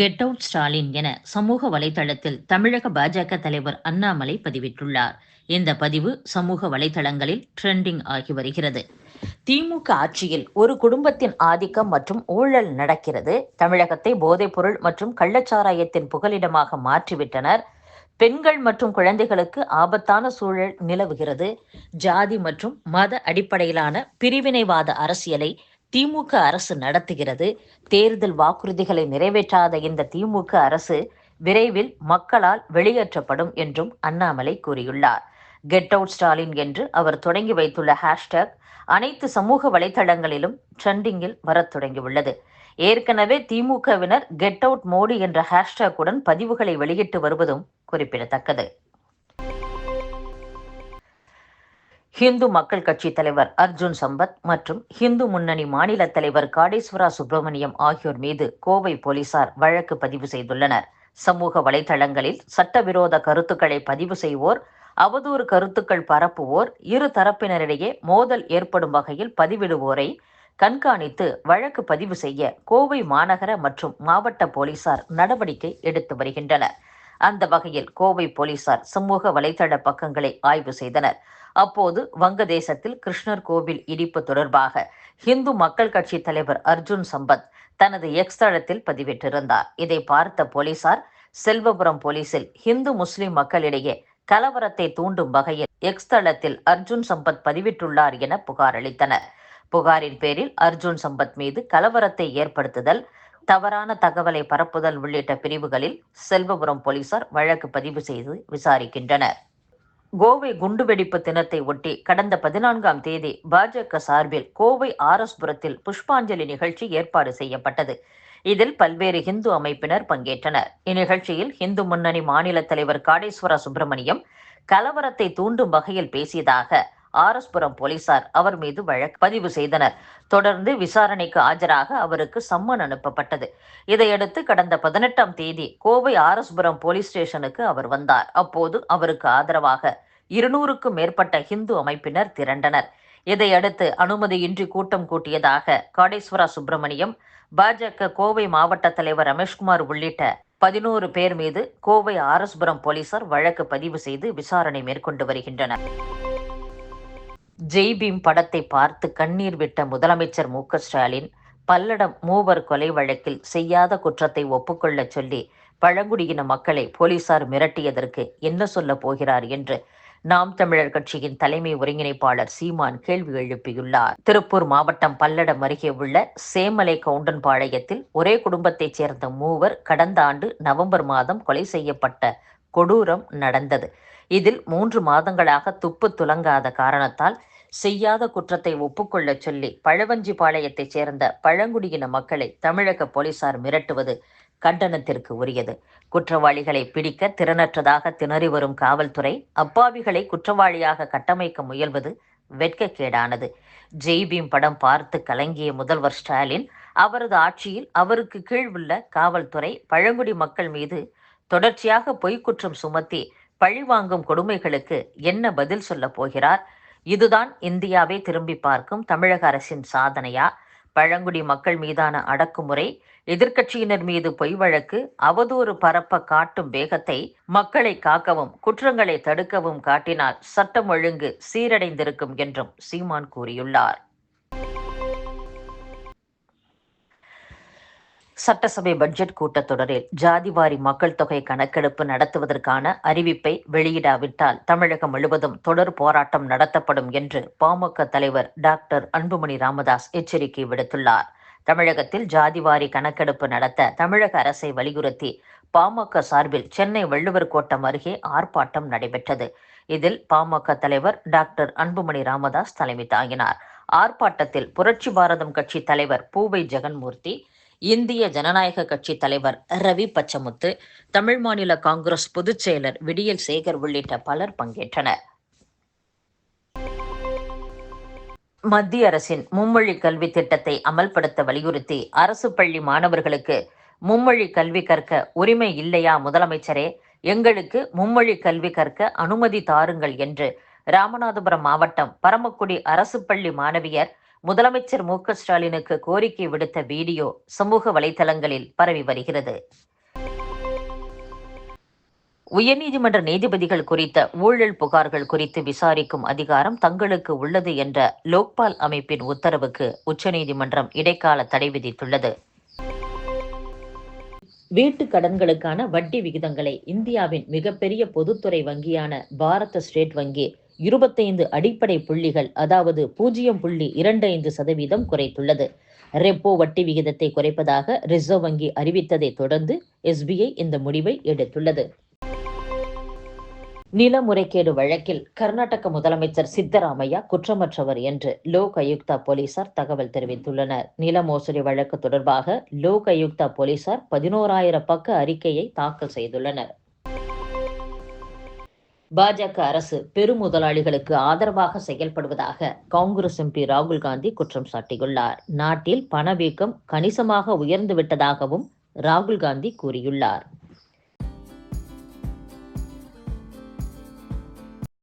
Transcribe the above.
Get out Stalin என சமூக வலைதளத்தில் தமிழக பாஜக தலைவர் அண்ணாமலை பதிவிட்டுள்ளார். இந்த பதிவு சமூக வலைதளங்களில் ட்ரெண்டிங் ஆகி வருகிறது. திமுக ஆட்சியில் ஒரு குடும்பத்தின் ஆதிக்கம் மற்றும் ஊழல் நடக்கிறது. தமிழகத்தை போதைப்பொருள் மற்றும் கள்ளச்சாராயத்தின் புகலிடமாக மாற்றிவிட்டனர். பெண்கள் மற்றும் குழந்தைகளுக்கு ஆபத்தான சூழல் நிலவுகிறது. ஜாதி மற்றும் மத அடிப்படையிலான பிரிவினைவாத அரசியலை திமுக அரசு நடத்துகிறது. தேர்தல் வாக்குறுதிகளை நிறைவேற்றாத இந்த திமுக அரசு விரைவில் மக்களால் வெளியேற்றப்படும் என்றும் அண்ணாமலை கூறியுள்ளார். கெட் அவுட் ஸ்டாலின் என்று அவர் தொடங்கி வைத்துள்ள ஹேஷ்டேக் அனைத்து சமூக வலைதளங்களிலும் ட்ரெண்டிங்கில் வரத் தொடங்கியுள்ளது. ஏற்கனவே திமுகவினர் கெட் அவுட் மோடி என்ற ஹேஷ்டேக்குடன் பதிவுகளை வெளியிட்டு வருவதும் குறிப்பிடத்தக்கது. ஹிந்து மக்கள் கட்சி தலைவர் அர்ஜுன் சம்பத் மற்றும் ஹிந்து முன்னணி மாநில தலைவர் காடேஸ்வரா சுப்பிரமணியம் ஆகியோர் மீது கோவை போலீசார் வழக்கு பதிவு செய்துள்ளனர். சமூக வலைதளங்களில் சட்டவிரோத கருத்துக்களை பதிவு செய்வோர் அவதூறு கருத்துக்கள் பரப்புவோர் இரு தரப்பினரிடையே மோதல் ஏற்படும் வகையில் பதிவிடுவோரை கண்காணித்து வழக்கு பதிவு செய்ய கோவை மாநகர மற்றும் மாவட்ட போலீசார் நடவடிக்கை எடுத்து வருகின்றனர். அந்த வகையில் கோவை போலீசார் சமூக வலைதள பக்கங்களை ஆய்வு செய்தனர். அப்போது வங்கதேசத்தில் கிருஷ்ணர் கோவில் இடிப்பு தொடர்பாக ஹிந்து மக்கள் கட்சி தலைவர் அர்ஜுன் சம்பத் தனது எக்ஸ் தளத்தில் பதிவிட்டிருந்தார். இதை பார்த்த போலீசார் செல்வபுரம் போலீசில் ஹிந்து முஸ்லிம் மக்களிடையே கலவரத்தை தூண்டும் வகையில் எக்ஸ் தளத்தில் அர்ஜுன் சம்பத் பதிவிட்டுள்ளார் என புகார் அளித்தனர். புகாரின் பேரில் அர்ஜுன் சம்பத் மீது கலவரத்தை ஏற்படுத்துதல் தவறான தகவலை பரப்புதல் உள்ளிட்ட பிரிவுகளில் செல்வபுரம் போலீசார் வழக்கு பதிவு செய்து விசாரிக்கின்றனர். கோவை குண்டுவெடிப்பு தினத்தை ஒட்டி கடந்த பதினான்காம் தேதி பாஜக சார்பில் கோவை ஆர்எஸ்புரத்தில் புஷ்பாஞ்சலி நிகழ்ச்சி ஏற்பாடு செய்யப்பட்டது. இதில் பல்வேறு இந்து அமைப்பினர் பங்கேற்றனர். இந்நிகழ்ச்சியில் இந்து முன்னணி மாநில தலைவர் காடேஸ்வர சுப்பிரமணியம் கலவரத்தை தூண்டும் வகையில் பேசியதாக ஆரஸ்புரம் போலீசார் அவர் மீது வழக்கு பதிவு செய்தனர். தொடர்ந்து விசாரணைக்கு ஆஜராக அவருக்கு சம்மன் அனுப்பப்பட்டது. இதையடுத்து கடந்த பதினெட்டாம் தேதி கோவை ஆரஸ்புரம் போலீஸ் ஸ்டேஷனுக்கு அவர் வந்தார். அப்போது அவருக்கு ஆதரவாக இருநூறுக்கும் மேற்பட்ட ஹிந்து அமைப்பினர் திரண்டனர். இதையடுத்து அனுமதியின்றி கூட்டம் கூட்டியதாக காடேஸ்வரா சுப்பிரமணியம் பாஜக கோவை மாவட்ட தலைவர் ரமேஷ்குமார் உள்ளிட்ட பதினோரு பேர் மீது கோவை ஆரஸ்புரம் போலீசார் வழக்கு பதிவு செய்து விசாரணை மேற்கொண்டு வருகின்றனர். ஜெய்பீம் படத்தை பார்த்து கண்ணீர் விட்ட முதலமைச்சர் மு. ஸ்டாலின் பல்லடம் மூவர் கொலை வழக்கில் செய்யாத குற்றத்தை ஒப்புக்கொள்ளச் சொல்லி பழங்குடியின மக்களை போலீசார் மிரட்டியதற்கு என்ன சொல்ல போகிறார் என்று நாம் தமிழர் கட்சியின் தலைமை ஒருங்கிணைப்பாளர் சீமான் கேள்வி எழுப்பியுள்ளார். திருப்பூர் மாவட்டம் பல்லடம் அருகே உள்ள சேமலை கவுண்டன்பாளையத்தில் ஒரே குடும்பத்தைச் சேர்ந்த மூவர் கடந்த ஆண்டு நவம்பர் மாதம் கொலை செய்யப்பட்ட கொடூரம் நடந்தது. இதில் மூன்று மாதங்களாக துப்பு துலங்காத காரணத்தால் செய்யாத குற்றத்தை ஒப்புக்கொள்ளச் சொல்லி பழவஞ்சிபாளையத்தைச் சேர்ந்த பழங்குடியின மக்களை தமிழக போலீசார் மிரட்டுவது கண்டனத்திற்கு உரியது. குற்றவாளிகளை பிடிக்க திறனற்றதாக திணறி வரும் காவல்துறை அப்பாவிகளை குற்றவாளியாக கட்டமைக்க முயல்வது வெட்கக்கேடானது. ஜெய்பீம் படம் பார்த்து கலங்கிய முதல்வர் ஸ்டாலின் அவரது ஆட்சியில் அவருக்கு கீழ் உள்ள காவல்துறை பழங்குடி மக்கள் மீது தொடர்ச்சியாக பொய்க்குற்றம் சுமத்தி பழிவாங்கும் கொடுமைகளுக்கு என்ன பதில் சொல்ல போகிறார்? இதுதான் இந்தியாவை திரும்பி பார்க்கும் தமிழக அரசின் சாதனையா? பழங்குடி மக்கள் மீதான அடக்குமுறை எதிர்க்கட்சியினர் மீது பொய் வழக்கு அவதூறு பரப்ப காட்டும் வேகத்தை மக்களை காக்கவும் குற்றங்களை தடுக்கவும் காட்டினால் சட்டம் ஒழுங்கு சீரடைந்திருக்கும் என்றும் சீமான் கூறியுள்ளார். சட்டசபை பட்ஜெட் கூட்டத்தொடரில் ஜாதிவாரி மக்கள் தொகை கணக்கெடுப்பு நடத்துவதற்கான அறிவிப்பை வெளியிடாவிட்டால் தமிழகம் முழுவதும் தொடர் போராட்டம் நடத்தப்படும் என்று பாமக தலைவர் டாக்டர் அன்புமணி ராமதாஸ் எச்சரிக்கை விடுத்துள்ளார். தமிழகத்தில் ஜாதிவாரி கணக்கெடுப்பு நடத்த தமிழக அரசை வலியுறுத்தி பாமக சார்பில் சென்னை வள்ளுவர் கோட்டம் அருகே ஆர்ப்பாட்டம் நடைபெற்றது. இதில் பாமக தலைவர் டாக்டர் அன்புமணி ராமதாஸ் தலைமை தாங்கினார் ஆர்ப்பாட்டத்தில் புரட்சி பாரதம் கட்சி தலைவர் பூவை ஜெகன்மூர்த்தி இந்திய ஜனநாயக கட்சி தலைவர் ரவி பச்சமுத்து தமிழ் மாநில காங்கிரஸ் பொதுச் செயலர் விடியல் சேகர் உள்ளிட்ட பலர் பங்கேற்றனர். மத்திய அரசின் மும்மொழி கல்வி திட்டத்தை அமல்படுத்த வலியுறுத்தி அரசு பள்ளி மாணவர்களுக்கு மும்மொழி கல்வி கற்க உரிமை இல்லையா முதலமைச்சரே? எங்களுக்கு மும்மொழி கல்வி கற்க அனுமதி தாருங்கள் என்று ராமநாதபுரம் மாவட்டம் பரமக்குடி அரசு பள்ளி மாணவியர் முதலமைச்சர் மு ஸ்டாலினுக்கு கோரிக்கை விடுத்த வீடியோ சமூக வலைதளங்களில் பரவி வருகிறது. உயர்நீதிமன்ற நீதிபதிகள் குறித்த ஊழல் புகார்கள் குறித்து விசாரிக்கும் அதிகாரம் தங்களுக்கு உள்ளது என்ற லோக்பால் அமைப்பின் உத்தரவுக்கு உச்சநீதிமன்றம் இடைக்கால தடை விதித்துள்ளது. வீட்டு கடன்களுக்கான வட்டி விகிதங்களை இந்தியாவின் மிகப்பெரிய பொதுத்துறை வங்கியான பாரத ஸ்டேட் வங்கி இருபத்தைந்து அடிப்படை புள்ளிகள் அதாவது பூஜ்ஜியம் புள்ளி இரண்டு ஐந்து சதவீதம் குறைத்துள்ளது. ரெப்போ வட்டி விகிதத்தை குறைப்பதாக ரிசர்வ் வங்கி அறிவித்ததை தொடர்ந்து எஸ்பிஐ இந்த முடிவை எடுத்துள்ளது. நில முறைகேடு வழக்கில் கர்நாடக முதலமைச்சர் சித்தராமையா குற்றமற்றவர் என்று லோக் ஆயுக்தா போலீசார் தகவல் தெரிவித்துள்ளனர். நில மோசடி வழக்கு தொடர்பாக லோக் ஆயுக்தா போலீசார் பதினோராயிரம் பக்க அறிக்கையை தாக்கல் செய்துள்ளனர். பாஜக அரசு பெருமுதலாளிகளுக்கு ஆதரவாக செயல்படுவதாக காங்கிரஸ் எம்பி ராகுல் காந்தி குற்றம் சாட்டியுள்ளார். நாட்டில் பணவீக்கம் கணிசமாக உயர்ந்து விட்டதாகவும் ராகுல் காந்தி கூறியுள்ளார்.